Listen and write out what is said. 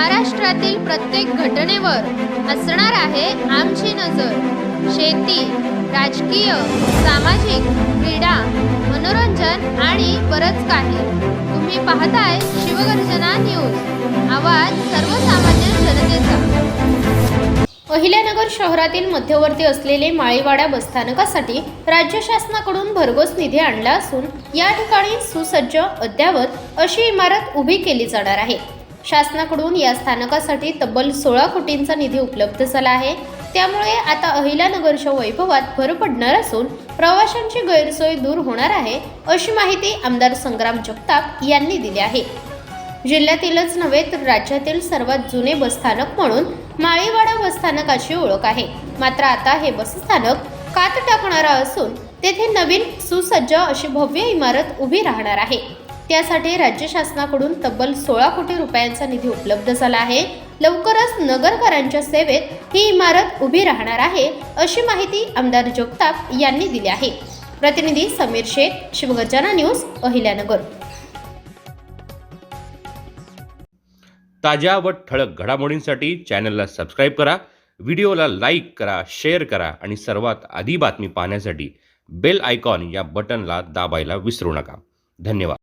महाराष्ट्रातील प्रत्येक घटनेवर असणार आहे आमची नजर. शेती राजकीय सामाजिक क्रीडा मनोरंजन आणि बरंच काही. तुम्ही पाहताय शिवगर्जना न्यूज. आवाज सर्वसामान्य जनतेचा. अहिल्यानगर शहरातील मध्यवर्ती असलेले माळीवाडा बसस्थानकासाठी राज्य शासनाकडून भरघोस निधी आणला असून या ठिकाणी सुसज्ज अद्यावत अशी इमारत उभी केली जाणार आहे. शासनाकडून या स्थानकासाठी तब्बल सोळा कोटींचा निधी उपलब्ध झाला आहे. त्यामुळे आता अहिल्यानगरच्या वैभवात भर पडणार असून प्रवाशांची गैरसोय दूर होणार आहे अशी माहिती आमदार संग्राम जगताप यांनी दिली आहे. जिल्ह्यातीलच नव्हे तर राज्यातील सर्वात जुने बसस्थानक म्हणून माळीवाडा बसस्थानकाची ओळख आहे. मात्र आता हे बसस्थानक कात टाकणारा असून तेथे नवीन सुसज्ज अशी भव्य इमारत उभी राहणार आहे. त्यासाठी राज्य शासनाकडून तब्बल सोळा कोटी रुपयांचा निधी उपलब्ध झाला आहे. लवकरच नगरकरांच्या सेवेत ही इमारत उभी राहणार आहे अशी माहिती आमदार जगताप यांनी दिली आहे. प्रतिनिधी समीर शेख शिवगर्जना न्यूज अहिल्यानगर. ताज्या व ठळक घडामोडींसाठी चॅनलला सबस्क्राईब करा व्हिडिओला लाईक करा शेअर करा आणि सर्वात आधी बातमी पाहण्यासाठी बेल आयकॉन या बटनला दाबायला विसरू नका. धन्यवाद.